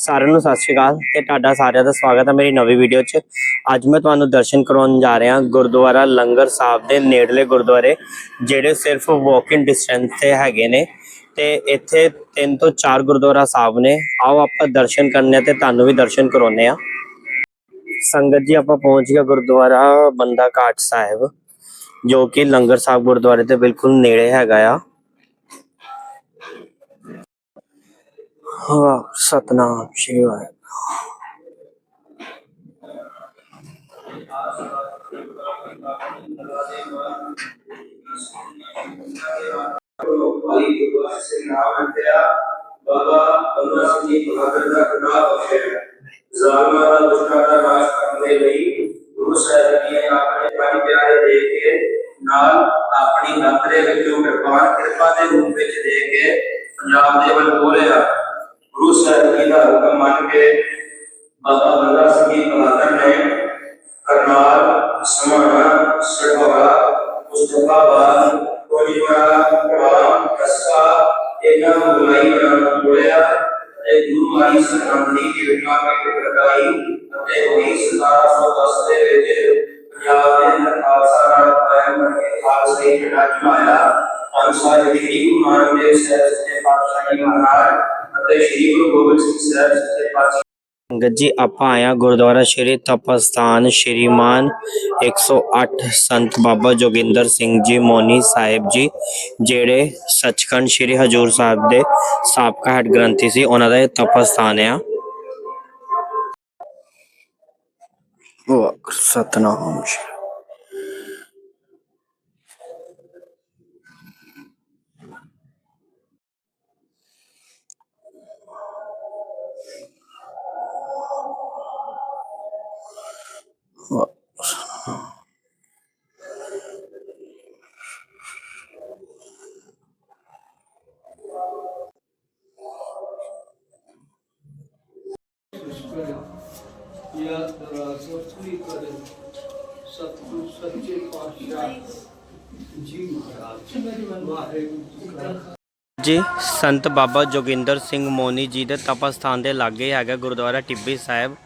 ਸਾਰਿਆਂ ਨੂੰ ਸਤਿ ਸ਼੍ਰੀ ਅਕਾਲ ਤੇ ਤੁਹਾਡਾ ਸਾਰਿਆਂ ਦਾ ਸਵਾਗਤ ਹੈ ਮੇਰੀ ਨਵੀਂ ਵੀਡੀਓ 'ਚ। ਅੱਜ ਮੈਂ ਤੁਹਾਨੂੰ ਦਰਸ਼ਨ ਕਰਾਉਣ ਜਾ ਰਿਹਾ ਗੁਰਦੁਆਰਾ ਲੰਗਰ ਸਾਹਿਬ ਦੇ ਨੇੜਲੇ ਗੁਰਦੁਆਰੇ, ਜਿਹੜੇ ਸਿਰਫ ਵਾਕਿੰਗ ਡਿਸਟੈਂਸ ਤੇ ਹੈਗੇ ਨੇ। ਤੇ ਇੱਥੇ ਤਿੰਨ ਤੋਂ ਚਾਰ ਗੁਰਦੁਆਰਾ ਸਾਹਿਬ ਨੇ। ਆਓ ਆਪਾਂ ਦਰਸ਼ਨ ਕਰਨੇ ਆ ਤੇ ਤੁਹਾਨੂੰ ਵੀ ਦਰਸ਼ਨ ਕਰਾਉਨੇ ਆ ਸੰਗਤ ਜੀ, ਆਪਾਂ ਪਹੁੰਚ ਗਏ ਗੁਰਦੁਆਰਾ ਬੰਦਾ ਕਾਟ ਸਾਹਿਬ, ਜੋ ਕਿ ਲੰਗਰ ਸਾਹਿਬ ਗੁਰਦੁਆਰੇ ਦੇ ਬਿਲਕੁਲ ਨੇੜੇ ਹੈਗਾ ਆ ਵਾਹ ਸਤਨਾਮ ਸ਼੍ਰੀ ਵਾਹਿਗੁਰੂ ਭਾਈ ਗੁਰਦਾਸ ਸਿੰਘ ਨਾਮ ਅੰਤਿਆ ਬਾਬਾ ਬੰਦਾ ਸਿੰਘ ਜੀ ਬਹਾਦਰ ਦਾ ਖੁਦਾ ਬਖਸ਼ਿਆ ਜ਼ਾਲਮਾਂ ਦਾ ਦੁਸ਼ਟਾਂ ਦਾ ਨਾਸ਼ ਕਰਨ ਦੇ ਲਈ ਗੁਰੂ ਸਾਹਿਬ ਜੀ ਨੇ ਆਪਣੇ ਪੰਜ ਪਿਆਰੇ ਦੇ ਕੇ ਨਾਲ ਆਪਣੀ ਨਤਰੇ ਵਿੱਚੋਂ ਕਿਰਪਾਨ ਕਿਰਪਾ ਦੇ ਰੂਪ ਵਿੱਚ ਦੇ ਕੇ ਪੰਜਾਬ ਦੇ ਵੱਲ ਬੋਲਿਆ ਗੁਰੂ ਸਾਹਿਬ ਜੀ ਦਾ ਹੁਕਮ ਮੰਨ ਕੇ ਬਾਬਾ ਬੰਦਾ ਸਿੰਘ ਜੀ ਬਹਾਦਰ ਨੇ ਕਰਨਾਲ ਸਮਾਣਾ ਸੜਵਾੜਾ ਮੁਸਤਫਾਬਾਦ ਕੋਲੀਵਾਲਾ ਕਵਾਮ ਕਸਬਾ ਇਹਨਾਂ ਨੂੰ ਬੁਲਾਈ ਬਣਾਉਣਾ ਬੋਲਿਆ ਤੇ ਗੁਰੂ ਮਾਈ ਸਰਹੰਦੀ ਦੀ ਵਿਖਾ ਕੇ ਪ੍ਰਗਟਾਈ ਅਤੇ ਉਹੀ 1710 ਦੇ ਵਿੱਚ ਪੰਜਾਬ ਦੇ ਅੰਦਰ ਖਾਲਸਾ ਰਾਜ ਕਾਇਮ ਕਰਕੇ ਖਾਲਸੇ ਜਿਹੜਾ ਜਮਾਇਆ ਅੰਸਾ ਜਿਹੜੀ ਗੁਰੂ ਨਾਨਕ ਦੇਵ ਸਾਹਿਬ ਦੇ ਪਾਤਸ਼ਾਹੀ ਮਹਾਰਾਜ ਅਤੇ ਸ੍ਰੀ ਗੁਰੂ ਗੋਬਿੰਦ ਸਿੰਘ ਸਾਹਿਬ ਦੇ ਪਾਤਸ਼ਾਹ ਸੰਗਤ ਜੀ ਆਪਾਂ ਆਇਆ ਗੁਰਦੁਆਰਾ ਸ਼੍ਰੀ ਤਪਸਥਾਨ ਸ਼੍ਰੀਮਾਨ 108 ਸੰਤ ਬਾਬਾ ਜੋਗਿੰਦਰ ਸਿੰਘ ਜੀ ਮੋਨੀ ਸਾਹਿਬ ਜੀ ਜਿਹੜੇ ਸੱਚਖੰਡ ਸ਼੍ਰੀ ਹਜੂਰ ਸਾਹਿਬ ਦੇ ਸਾਬਕਾ ਹੈਡ ਗ੍ਰੰਥੀ ਸੀ ਉਹਨਾਂ ਦਾ ਇਹ ਤਪਸਥਾਨ ਆ। ਵਾਹ ਸਤਨਾਮ ਸ਼੍ਰੀ ਯਾ ਦਰਾਸੋਤੀ ਕਰੇ। ਸਤਿਗੁਰ ਸੱਚੇ ਪਾਤਸ਼ਾਹ ਜੀ ਮਹਾਰਾਜ। ਵਾਹਿਗੁਰੂ ਜੀ ਸੰਤ ਬਾਬਾ ਜੋਗਿੰਦਰ ਸਿੰਘ ਮੋਨੀ ਜੀ ਦੇ ਤਪਸਥਾਨ ਦੇ ਲਾਗੇ ਹੈਗਾ ਗੁਰਦੁਆਰਾ ਟਿੱਬੀ ਸਾਹਿਬ।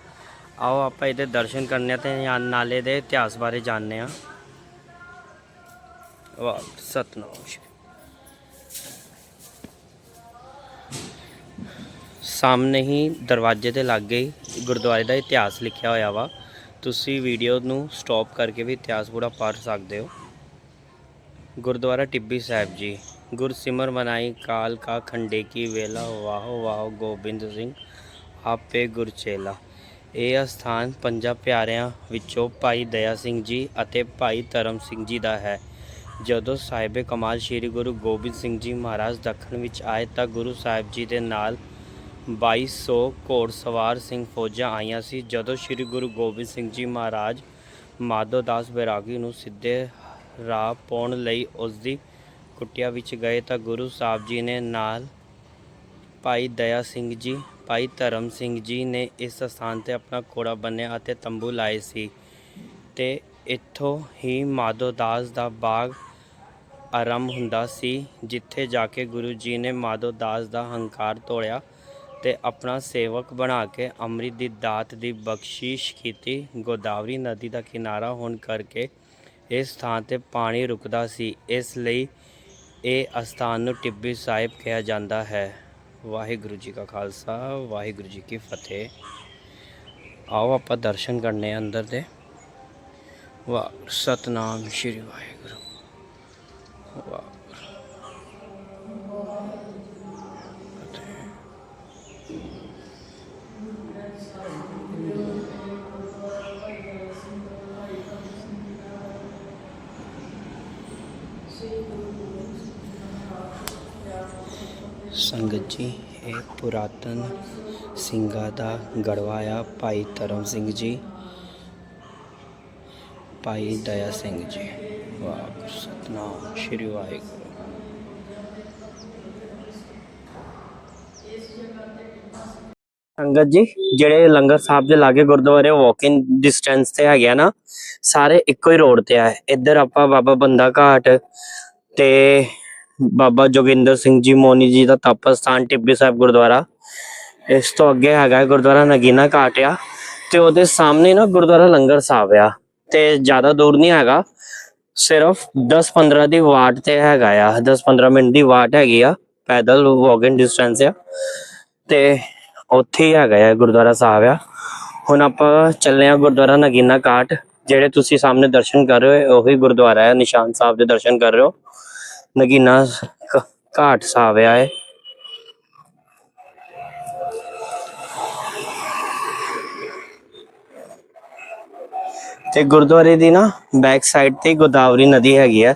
ਆਓ, ਆਪਾਂ ਇਹਦੇ ਦਰਸ਼ਨ ਕਰਨੇ ਆ ਤੇ ਨਾਲੇ ਦੇ ਇਤਿਹਾਸ ਬਾਰੇ ਜਾਣਨੇ ਆ। ਵਾਹ, ਸਤਨਾਮ ਸ਼੍ਰੀ ਸਾਹਮਣੇ ਹੀ ਦਰਵਾਜ਼ੇ ਦੇ ਲਾਗੇ ਗੁਰਦੁਆਰੇ ਦਾ ਇਤਿਹਾਸ ਲਿਖਿਆ ਹੋਇਆ ਵਾ। ਤੁਸੀਂ ਵੀਡੀਓ ਨੂੰ ਸਟਾਪ ਕਰਕੇ ਵੀ ਇਤਿਹਾਸ ਪੂਰਾ ਪੜ੍ਹ ਸਕਦੇ ਹੋ। ਗੁਰਦੁਆਰਾ ਟਿੱਬੀ ਸਾਹਿਬ ਜੀ। ਗੁਰਸਿਮਰ ਮਨਾਈ ਕਾਲ ਕਾ ਖੰਡੇ ਕੀ ਵੇਲਾ, ਵਾਹੋ ਵਾਹੋ ਗੋਬਿੰਦ ਸਿੰਘ, ਆਪੇ ਗੁਰਚੇਲਾ ਇਹ ਅਸਥਾਨ ਪੰਜਾਂ ਪਿਆਰਿਆਂ ਵਿੱਚੋਂ ਭਾਈ ਦਇਆ ਸਿੰਘ ਜੀ ਅਤੇ ਭਾਈ ਧਰਮ ਸਿੰਘ ਜੀ ਦਾ ਹੈ। ਜਦੋਂ ਸਾਹਿਬੇ ਕਮਾਲ ਸ੍ਰੀ ਗੁਰੂ ਗੋਬਿੰਦ ਸਿੰਘ ਜੀ ਮਹਾਰਾਜ ਦੱਖਣ ਵਿੱਚ ਆਏ ਤਾਂ ਗੁਰੂ ਸਾਹਿਬ ਜੀ ਦੇ ਨਾਲ 2200 ਘੋੜਸਵਾਰ ਸਿੰਘ ਫੌਜਾਂ ਆਈਆਂ ਸੀ, ਜਦੋਂ ਸ੍ਰੀ ਗੁਰੂ ਗੋਬਿੰਦ ਸਿੰਘ ਜੀ ਮਹਾਰਾਜ ਮਾਧੋ ਦਾਸ ਬੈਰਾਗੀ ਨੂੰ ਸਿੱਧੇ ਰਾਹ ਪਾਉਣ ਲਈ ਉਸ ਦੀ ਕੁਟਿਆ ਵਿੱਚ ਗਏ ਤਾਂ ਗੁਰੂ ਸਾਹਿਬ ਜੀ ਨੇ ਨਾਲ ਭਾਈ ਦਇਆ ਸਿੰਘ ਜੀ, ਭਾਈ ਧਰਮ ਸਿੰਘ ਜੀ ਨੇ ਇਸ ਸਥਾਨ ਤੇ ਆਪਣਾ ਕੋੜਾ ਬੰਨਿਆ ਅਤੇ ਤੰਬੂ ਲਾਏ ਸੀ ਤੇ ਇੱਥੋਂ ਹੀ ਮਾਧੋ ਦਾਸ ਦਾ ਬਾਗ ਆਰੰਭ ਹੁੰਦਾ ਸੀ, ਜਿੱਥੇ ਜਾ ਕੇ ਗੁਰੂ ਜੀ ਨੇ ਮਾਧੋ ਦਾਸ ਦਾ ਹੰਕਾਰ ਤੋੜਿਆ ਤੇ ਆਪਣਾ ਸੇਵਕ ਬਣਾ ਕੇ ਅੰਮ੍ਰਿਤ ਦੀ ਦਾਤ ਦੀ ਬਖਸ਼ਿਸ਼ ਕੀਤੀ। ਗੋਦਾਵਰੀ ਨਦੀ ਦਾ ਕਿਨਾਰਾ ਹੋਣ ਕਰਕੇ ਇਸ ਥਾਂ ਤੇ ਪਾਣੀ ਰੁਕਦਾ ਸੀ। ਇਸ ਲਈ ਇਹ ਅਸਥਾਨ ਨੂੰ ਟਿੱਬੀ ਸਾਹਿਬ ਕਿਹਾ ਜਾਂਦਾ ਹੈ। ਵਾਹਿਗੁਰੂ ਜੀ ਕਾ ਖਾਲਸਾ, ਵਾਹਿਗੁਰੂ ਜੀ ਕੀ ਫਤਿਹ। ਆਓ ਆਪਾਂ ਦਰਸ਼ਨ ਕਰਨੇ ਅੰਦਰ ਦੇ। ਵਾਹ, ਸਤਨਾਮ ਸ਼੍ਰੀ ਵਾਹਿਗੁਰੂ ਵਾਹ ਸੰਗਤ ਜੀ ਇਹ ਪੁਰਾਤਨ ਸਿੰਘਾਂ ਦਾ ਗੜਵਾ ਭਾਈ ਧਰਮ ਸਿੰਘ ਜੀ, ਭਾਈ ਦਇਆ ਸਿੰਘ ਜੀ, ਵਾਹਿਗੁਰੂ, ਸਤਨਾਮ, ਸ਼੍ਰੀ ਵਾਹਿਗੁਰੂ। ਸੰਗਤ ਜੀ, ਜਿਹੜੇ ਲੰਗਰ ਸਾਹਿਬ ਦੇ ਲਾਗੇ ਗੁਰਦੁਆਰੇ ਵਾਕਿੰਗ ਡਿਸਟੈਂਸ ਤੇ ਹੈਗੇ ਆ ਨਾ, ਸਾਰੇ ਇੱਕੋ ਹੀ ਰੋਡ ਤੇ ਆ। ਇੱਧਰ ਆਪਾਂ ਬਾਬਾ ਬੰਦਾ ਘਾਟ ਤੇ ਬਾਬਾ ਜੋਗਿੰਦਰ ਸਿੰਘ ਜੀ ਮੋਨੀ ਜੀ ਦਾ ਤਪ ਸਥਾਨ ਟਿੱਬੀ ਸਾਹਿਬ ਗੁਰਦੁਆਰਾ। ਇਸ ਤੋਂ ਅੱਗੇ ਹੈਗਾ ਗੁਰਦੁਆਰਾ ਨਗੀਨਾ ਘਾਟ ਤੇ ਉਹਦੇ ਸਾਹਮਣੇ ਨਾ ਗੁਰਦੁਆਰਾ ਲੰਗਰ ਸਾਹਿਬ ਆ ਤੇ ਜ਼ਿਆਦਾ ਦੂਰ ਨਹੀਂ ਹੈਗਾ। ਸਿਰਫ 10-15 ਦੀ ਵਾਟ ਤੇ ਹੈਗਾ ਆ 10-15 ਮਿੰਟ ਦੀ ਵਾਟ ਹੈਗੀ ਆ, ਪੈਦਲ ਵਾਕਿੰਗ ਡਿਸਟੈਂਸ ਆ ਤੇ ਉੱਥੇ ਹੀ ਹੈਗਾ ਆ ਗੁਰਦੁਆਰਾ ਸਾਹਿਬ ਆ। ਹੁਣ ਆਪਾਂ ਚੱਲੇ ਆ ਗੁਰਦੁਆਰਾ ਨਗੀਨਾ ਘਾਟ, ਜਿਹੜੇ ਤੁਸੀਂ ਸਾਹਮਣੇ ਦਰਸ਼ਨ ਕਰ ਰਹੇ ਹੋ ਉਹੀ ਗੁਰਦੁਆਰਾ ਹੈ ਨਿਸ਼ਾਨ ਸਾਹਿਬ ਦੇ ਦਰਸ਼ਨ ਕਰ ਰਹੇ ਹੋ। ਨਗੀਨਾ ਘਾਟ ਸਾਹਿਬ ਆ ਤੇ ਗੁਰਦੁਆਰੇ ਦੀ ਨਾ ਬੈਕ ਸਾਈਡ ਤੇ ਗੋਦਾਵਰੀ ਨਦੀ ਹੈਗੀ ਆ।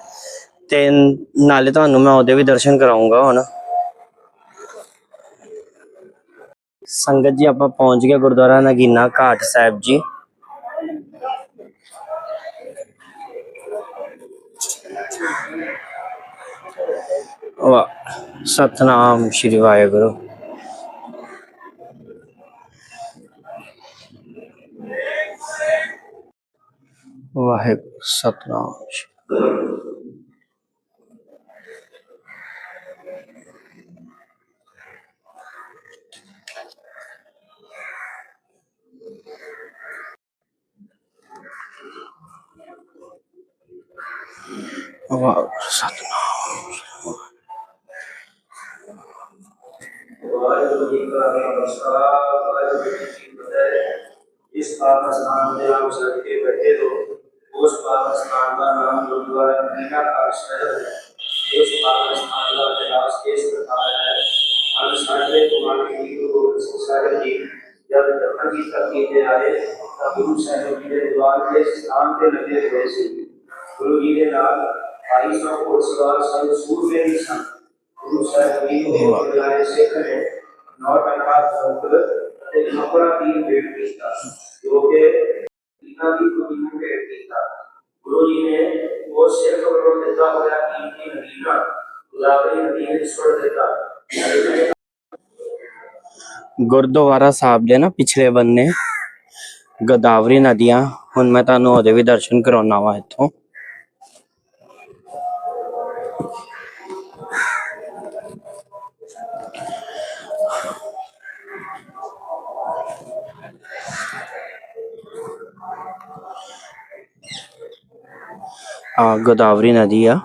ਤੇ ਨਾਲੇ ਤੁਹਾਨੂੰ ਮੈਂ ਉਹਦੇ ਵੀ ਦਰਸ਼ਨ ਕਰਾਉਂਗਾ ਹੁਣ। ਸੰਗਤ ਜੀ, ਆਪਾਂ ਪਹੁੰਚ ਗਏ ਗੁਰਦੁਆਰਾ ਨਗੀਨਾ ਘਾਟ ਸਾਹਿਬ ਜੀ। ਸਤਨਾਮ ਸ਼੍ਰੀ ਵਾਹਿਗੁਰੂ। ਵਾਹਿਗੁਰੂ ਸਤਨਾਮ ਸ਼੍ਰੀ- ਵਾਹਿਗੁਰੂ। ਸਤਨਾਮ ਸਾਡੇ ਕੁਮਾਰ ਜੀ ਗੁਰੂ ਗੋਬਿੰਦ ਸਿੰਘ ਸਾਹਿਬ ਜੀ ਜਦ ਦੱਖਣ ਦੀ ਧਰਤੀ ਤੇ ਆਏ ਤਾਂ ਗੁਰੂ ਸਾਹਿਬ ਜੀ ਦੇ ਦੀਵਾਨ ਦੇ ਸਥਾਨ ਤੇ ਲੱਗੇ ਹੋਏ ਸੀ ਗੁਰੂ ਜੀ ਦੇ ਨਾਲ ਭਾਈ ਸਾਹਿਬ ਘੋੜਸਵਾਰ ਸਿੰਘ ਸੂਰਮੇ ਵੀ ਸਨ ਗੁਰੂ ਸਾਹਿਬ ਜੀ ਨੇ ਬੁਲਾਏ ਸਿੱਖ ਨੇ ਨੌ ਟੰਕਾ ਸੰਤ ਅਤੇ ਆਪਣਾ ਤੀਰ ਭੇਟ ਕੀਤਾ ਜੋ ਕਿ ਇਹਨਾਂ ਦੀ ਖੁਦੀ ਨੂੰ ਭੇਟ ਕੀਤਾ ਗੁਰੂ ਜੀ ਨੇ ਉਹ ਸਿੱਖ ਵੱਲੋਂ ਦਿੱਤਾ ਹੋਇਆ ਕੀਮਤੀ ਨਗੀਨਾ ਗੁਲਾਬੀ ਨਦੀ ਵਿੱਚ ਸੁੱਟ ਦਿੱਤਾ ਗੁਰਦੁਆਰਾ ਸਾਹਿਬ ਦੇ ਨਾ ਪਿਛਲੇ ਬੰਨੇ ਗੋਦਾਵਰੀ ਨਦੀਆਂ। ਹੁਣ ਮੈਂ ਤੁਹਾਨੂੰ ਉਹਦੇ ਵੀ ਦਰਸ਼ਨ ਕਰਾਉਣਾ ਵਾ ਇੱਥੋਂ। ਆ ਗੋਦਾਵਰੀ ਨਦੀ ਆ।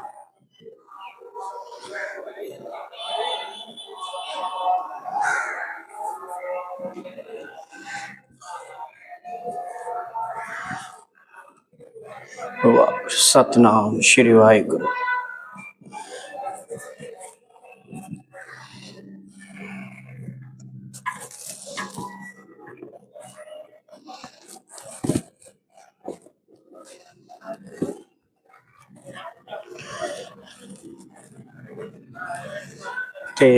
ਸਤਨਾਮ, ਸ਼੍ਰੀ ਵਾਹਿਗੁਰੂ। ਤੇ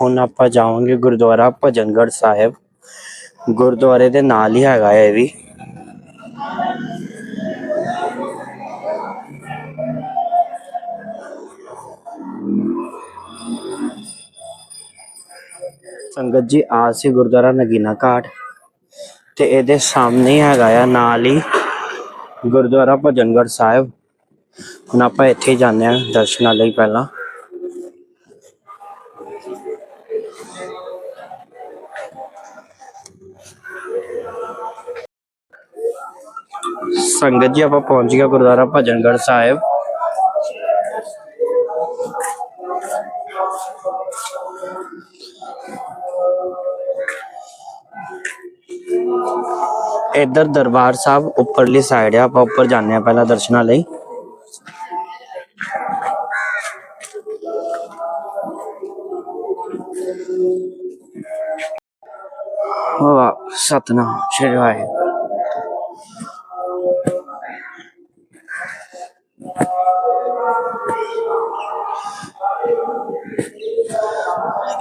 ਹੁਣ ਆਪਾਂ ਜਾਵਾਂਗੇ ਗੁਰਦੁਆਰਾ ਭਜਨਗੜ੍ਹ ਸਾਹਿਬ। ਗੁਰਦੁਆਰੇ ਦੇ ਨਾਲ ਹੀ ਹੈਗਾ ਹੈ ਇਹ ਵੀ। ਸੰਗਤ ਜੀ ਆ ਸੀ ਗੁਰਦੁਆਰਾ ਨਗੀਨਾ ਘਾਟ। ਤੇ ਇਹਦੇ ਸਾਹਮਣੇ ਹੈਗਾ ਆ, ਨਾਲ ਹੀ ਗੁਰਦੁਆਰਾ ਭਜਨਗੜ੍ਹ ਸਾਹਿਬ। ਹੁਣ ਆਪਾਂ ਇੱਥੇ ਜਾਂਦੇ ਆ ਦਰਸ਼ਨਾਂ ਲਈ ਪਹਿਲਾਂ। ਸੰਗਤ ਜੀ, ਆਪਾਂ ਪਹੁੰਚ ਗਏ ਗੁਰਦੁਆਰਾ ਭਜਨਗੜ੍ਹ ਸਾਹਿਬ। ਇੱਧਰ ਦਰਬਾਰ ਸਾਹਿਬ ਉੱਪਰਲੀ ਸਾਈਡ ਆ, ਆਪਾਂ ਉੱਪਰ ਜਾਂਦੇ ਆ ਪਹਿਲਾਂ ਦਰਸ਼ਨਾਂ ਲਈ। ਵਾਹ ਸਤਨਾਮ, ਸ਼੍ਰੀ ਵਾਹਿਗੁਰੂ।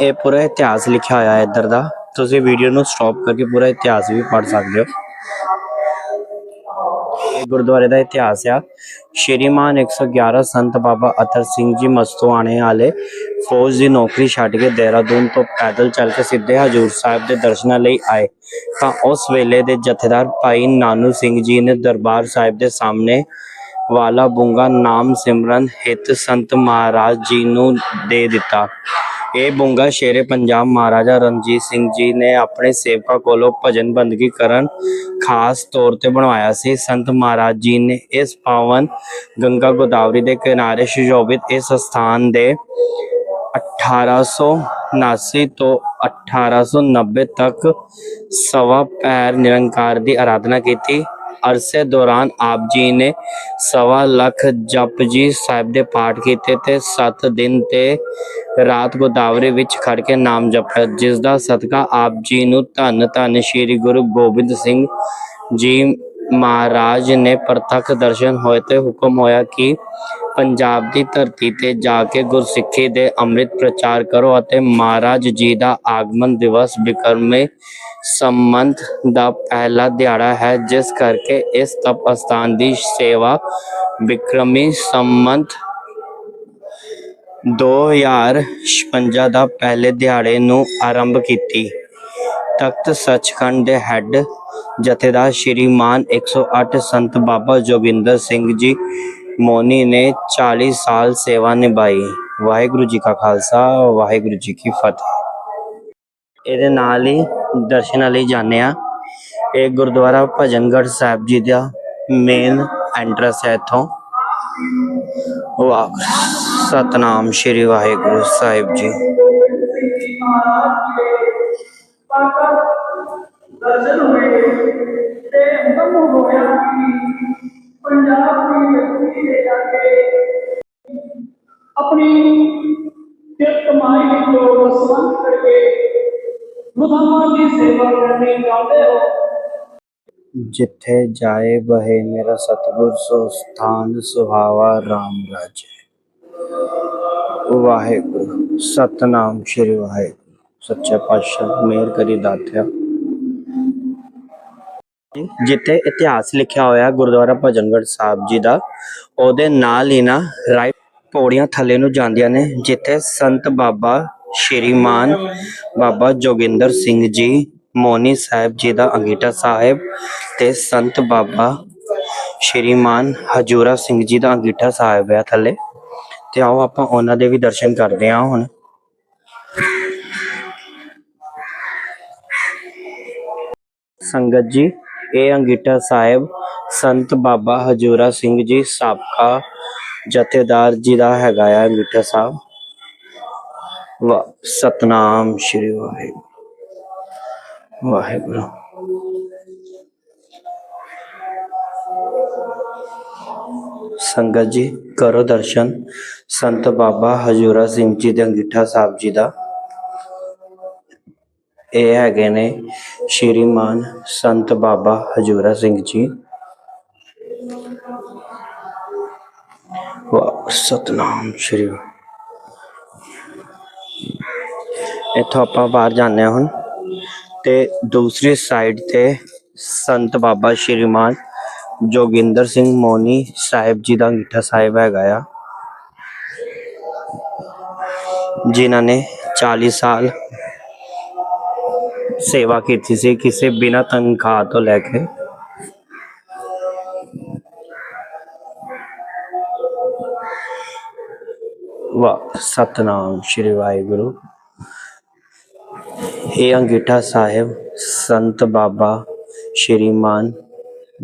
ਇਹ ਪੂਰਾ ਇਤਿਹਾਸ ਲਿਖਿਆ ਹੋਇਆ ਹੈ ਇੱਧਰ ਦਾ। ਤੁਸੀਂ ਵੀਡੀਓ ਨੂੰ ਸਟਾਪ ਕਰਕੇ ਪੂਰਾ ਇਤਿਹਾਸ ਵੀ ਪੜ੍ਹ ਸਕਦੇ ਹੋ। ਇਹ ਗੁਰਦੁਆਰੇ ਦਾ ਇਤਿਹਾਸ ਆ। ਸ਼੍ਰੀਮਾਨ 111 ਸੰਤ ਬਾਬਾ ਅਤਰ ਸਿੰਘ ਜੀ ਮਸਤੋਆਣੇ ਵਾਲੇ ਫੌਜ ਦੀ ਨੌਕਰੀ ਛੱਡ ਕੇ ਦੇਹਰਾਦੂਨ ਤੋਂ ਪੈਦਲ ਚੱਲ ਕੇ ਸਿੱਧੇ ਹਜੂਰ ਸਾਹਿਬ ਦੇ ਦਰਸ਼ਨਾਂ ਲਈ ਆਏ। ਤਾਂ ਉਸ ਵੇਲੇ ਦੇ ਜਥੇਦਾਰ ਭਾਈ ਨਾਨੂ ਸਿੰਘ ਜੀ ਨੇ ਦਰਬਾਰ ਸਾਹਿਬ ਦੇ ਸਾਹਮਣੇ ਵਾਲਾ ਬੁੰਗਾ ਨਾਮ ਸਿਮਰਨ ਹਿਤ ਸੰਤ ਮਹਾਰਾਜ ਜੀ ਨੂੰ ਦੇ ਦਿੱਤਾ। ਇਹ ਬੁੰਗਾ ਸ਼ੇਰੇ ਪੰਜਾਬ ਮਹਾਰਾਜਾ ਰਣਜੀਤ ਸਿੰਘ ਜੀ ਨੇ ਆਪਣੇ ਸੇਵਕਾਂ ਕੋਲੋਂ ਭਜਨ ਬੰਦਗੀ ਕਰਨ ਖਾਸ ਤੌਰ ਤੇ ਬਣਵਾਇਆ ਸੀ। ਸੰਤ ਮਹਾਰਾਜ ਜੀ ਨੇ ਇਸ ਪਾਵਨ ਗੰਗਾ ਗੋਦਾਵਰੀ ਦੇ ਕਿਨਾਰੇ ਸੁਸ਼ੋਭਿਤ ਇਸ ਸਥਾਨ ਦੇ 1879 ਤੋਂ 1890 ਤੱਕ ਸਵਾ ਪੈਰ ਨਿਰੰਕਾਰ ਦੀ ਆਰਾਧਨਾ ਕੀਤੀ। ਅਰਸੇ ਦੌਰਾਨ ਆਪ ਜੀ ਨੇ ਸਵਾ ਲੱਖ ਜਪਜੀ ਸਾਹਿਬ ਦੇ ਪਾਠ ਕੀਤੇ ਤੇ 7 ਦਿਨ ਤੇ ਰਾਤ ਗੋਦਾਵਰੀ ਵਿੱਚ ਖੜ ਕੇ ਨਾਮ ਜਪਿਆ, ਜਿਸ ਦਾ ਸਦਕਾ ਆਪ ਜੀ ਨੂੰ ਧੰਨ ਧੰਨ ਸ੍ਰੀ ਗੁਰੂ ਗੋਬਿੰਦ ਸਿੰਘ ਜੀ ਮਹਾਰਾਜ ਨੇ ਪ੍ਰਤੱਖ ਦਰਸ਼ਨ ਹੋਏ ਤੇ ਹੁਕਮ ਹੋਇਆ ਕਿ ਪੰਜਾਬ ਦੀ ਧਰਤੀ ਤੇ ਜਾ ਕੇ ਗੁਰਸਿੱਖੀ ਦੇ ਅੰਮ੍ਰਿਤ ਪ੍ਰਚਾਰ ਕਰੋ ਅਤੇ ਮਹਾਰਾਜ ਜੀ ਦਾ ਆਗਮਨ ਦਿਵਸ ਬਿਕਰਮੇ ਸੰਮਤ ਦਾ ਪਹਿਲਾ ਦਿਹਾੜਾ ਹੈ, ਜਿਸ ਕਰਕੇ ਇਸ ਤਪ ਅਸਥਾਨ ਦੀ ਸੇਵਾ ਬਿਕਰਮੀ ਸੰਮਤ 2056 ਦਾ ਪਹਿਲੇ ਦਿਹਾੜੇ ਨੂੰ ਆਰੰਭ ਕੀਤੀ। ਤਖਤ ਸੱਚਖੰਡ ਦੇ ਹੈੱਡ ਜਥੇਦਾਰ ਸ਼੍ਰੀਮਾਨ 108 ਸੰਤ ਬਾਬਾ ਜੋਗਿੰਦਰ ਸਿੰਘ ਜੀ ਮੋਨੀ ਨੇ 40 ਸਾਲ ਸੇਵਾ ਨਿਭਾਈ। ਵਾਹਿਗੁਰੂ ਜੀ ਕਾ ਖਾਲਸਾ, ਵਾਹਿਗੁਰੂ ਜੀ ਕੀ ਫਤਿਹ। ਇਹਦੇ ਨਾਲ ਹੀ ਦਰਸ਼ਨਾਂ ਲਈ ਜਾਂਦੇ ਆ ਇਹ ਗੁਰਦੁਆਰਾ ਭਜਨਗੜ੍ਹ ਸਾਹਿਬ ਜੀ ਦਾ ਮੇਨ ਐਂਟਰੈਂਸ ਹੈ ਇੱਥੋਂ। ਵਾਹ, ਸਤਨਾਮ ਸ਼੍ਰੀ ਵਾਹਿਗੁਰੂ ਸਾਹਿਬ ਜੀ। ਦਰਸ਼ਨ ਹੋਏ ਤੇ ਮਨ ਹੋਇਆ ਕਿ ਪੰਜਾਬ ਦੀ ਧਰਤੀ ਤੇ ਜਾ ਕੇ ਆਪਣੀ ਕਿਰਤ ਕਮਾਈ ਵਿੱਚੋਂ ਵਸਵੰਤ ਕਰਕੇ ਗੁਰਧਾਮਾਂ ਦੀ ਸੇਵਾ ਕਰਨੀ ਚਾਹੁੰਦੇ ਹੋ? ਜਿੱਥੇ ਜਾਏ ਬਹੇ ਮੇਰਾ ਸਤਿਗੁਰ, ਸੋ ਸਥਾਨ ਸੁਹਾਵਾ RAM ਰਾਜੇ। ਵਾਹਿਗੁਰੂ, ਸਤਨਾਮ ਸ਼੍ਰੀ ਵਾਹਿਗੁਰੂ। ਸੱਚੇ ਪਾਤਸ਼ਾਹ ਮੇਰ ਕਰੀ ਦਾਤਿਆ। ਜਿੱਥੇ ਇਤਿਹਾਸ ਲਿਖਿਆ ਹੋਇਆ ਗੁਰਦੁਆਰਾ ਭਜਨਗੜ੍ਹ ਸਾਹਿਬ ਜੀ ਦਾ, ਉਹਦੇ ਨਾਲ ਹੀ ਨਾ ਰਾਈਟ ਪੌੜੀਆਂ ਥੱਲੇ ਨੂੰ ਜਾਂਦੀਆਂ ਨੇ, ਜਿੱਥੇ ਸੰਤ ਬਾਬਾ ਸ਼੍ਰੀਮਾਨ ਬਾਬਾ ਜੋਗਿੰਦਰ ਸਿੰਘ ਜੀ, ਮੋਨੀ ਸਾਹਿਬ ਜੀ ਦਾ ਅੰਗੀਠਾ ਸਾਹਿਬ ਤੇ ਸੰਤ ਬਾਬਾ ਸ਼੍ਰੀਮਾਨ ਹਜੂਰਾ ਸਿੰਘ ਜੀ ਦਾ ਅੰਗੀਠਾ ਸਾਹਿਬ ਹੈ ਥੱਲੇ। ਤੇ ਆਓ ਆਪਾਂ ਉਹਨਾਂ ਦੇ ਵੀ ਦਰਸ਼ਨ ਕਰਦੇ ਹਾਂ ਹੁਣ। ਸੰਗਤ ਜੀ, ਇਹ ਅੰਗੀਠਾ ਸਾਹਿਬ ਸੰਤ ਬਾਬਾ ਹਜੂਰਾ ਸਿੰਘ ਜੀ, ਸਾਬਕਾ ਜਥੇਦਾਰ ਜੀ ਦਾ ਹੈਗਾ ਆ ਅੰਗੀਠਾ ਸਾਹਿਬ। ਵਾ ਸਤਨਾਮ ਸ਼੍ਰੀ ਵਾਹਿਗੁਰੂ। ਵਾਹਿਗੁਰੂ। ਸੰਗਤ ਜੀ, ਕਰੋ ਦਰਸ਼ਨ। ਸੰਤ ਬਾਬਾ ਹਜੂਰਾ ਸਿੰਘ ਜੀ ਦੇ ਅੰਗੀਠਾ ਸਾਹਿਬ ਜੀ ਦਾ। ਇਹ ਹੈਗੇ ਨੇ ਸ਼੍ਰੀਮਾਨ ਸੰਤ ਬਾਬਾ ਹਜੂਰਾ ਸਿੰਘ ਜੀ। ਵਾਹ ਸਤਨਾਮ ਸ਼੍ਰੀ ਇੱਥੋਂ ਆਪਾਂ ਬਾਹਰ ਜਾਂਦੇ ਹਾਂ ਹੁਣ। ਤੇ ਦੂਸਰੀ ਸਾਈਡ ਤੇ ਸੰਤ ਬਾਬਾ ਸ਼੍ਰੀਮਾਨ ਜੋਗਿੰਦਰ ਸਿੰਘ ਮੋਨੀ ਸਾਹਿਬ ਜੀ ਦਾ ਅੰਗੀਠਾ ਸਾਹਿਬ ਹੈਗਾ ਆ, ਜਿਨ੍ਹਾਂ ਨੇ 40 ਸਾਲ ਸੇਵਾ ਕੀਤੀ ਸੀ ਕਿਸੇ ਬਿਨਾ ਤਨਖਾਹ ਤੋਂ ਲੈ ਕੇ। ਵਾਹ, ਸਤਨਾਮ ਸ਼੍ਰੀ ਵਾਹਿਗੁਰੂ। ਇਹ ਅੰਗੀਠਾ ਸਾਹਿਬ ਸੰਤ ਬਾਬਾ ਸ਼੍ਰੀਮਾਨ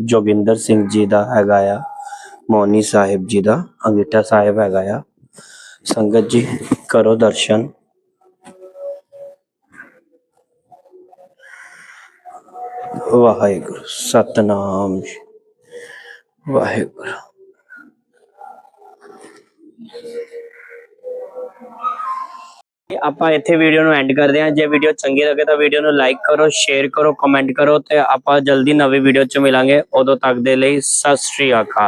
ਜੋਗਿੰਦਰ ਸਿੰਘ ਜੀ ਦਾ ਹੈਗਾ ਆ ਮੋਨੀ ਸਾਹਿਬ ਜੀ ਦਾ ਅੰਗੀਠਾ ਸਾਹਿਬ ਹੈਗਾ ਆ ਸੰਗਤ ਜੀ ਕਰੋ ਦਰਸ਼ਨ ਵਾਹਿਗੁਰੂ ਸਤਨਾਮ ਵਾਹਿਗੁਰੂ ਤੇ ਆਪਾਂ ਇੱਥੇ ਵੀਡੀਓ ਨੂੰ ਐਂਡ ਕਰਦੇ ਹਾਂ। ਜੇ ਵੀਡੀਓ ਚੰਗੀ ਲੱਗੇ ਤਾਂ ਵੀਡੀਓ ਨੂੰ ਲਾਈਕ ਕਰੋ ਸ਼ੇਅਰ ਕਰੋ ਕਮੈਂਟ ਕਰੋ ਤੇ ਆਪਾਂ ਜਲਦੀ ਨਵੀਂ ਵੀਡੀਓ ਚ ਮਿਲਾਂਗੇ। ਉਦੋਂ ਤੱਕ ਦੇ ਲਈ ਸਤਿ ਸ਼੍ਰੀ ਅਕਾਲ।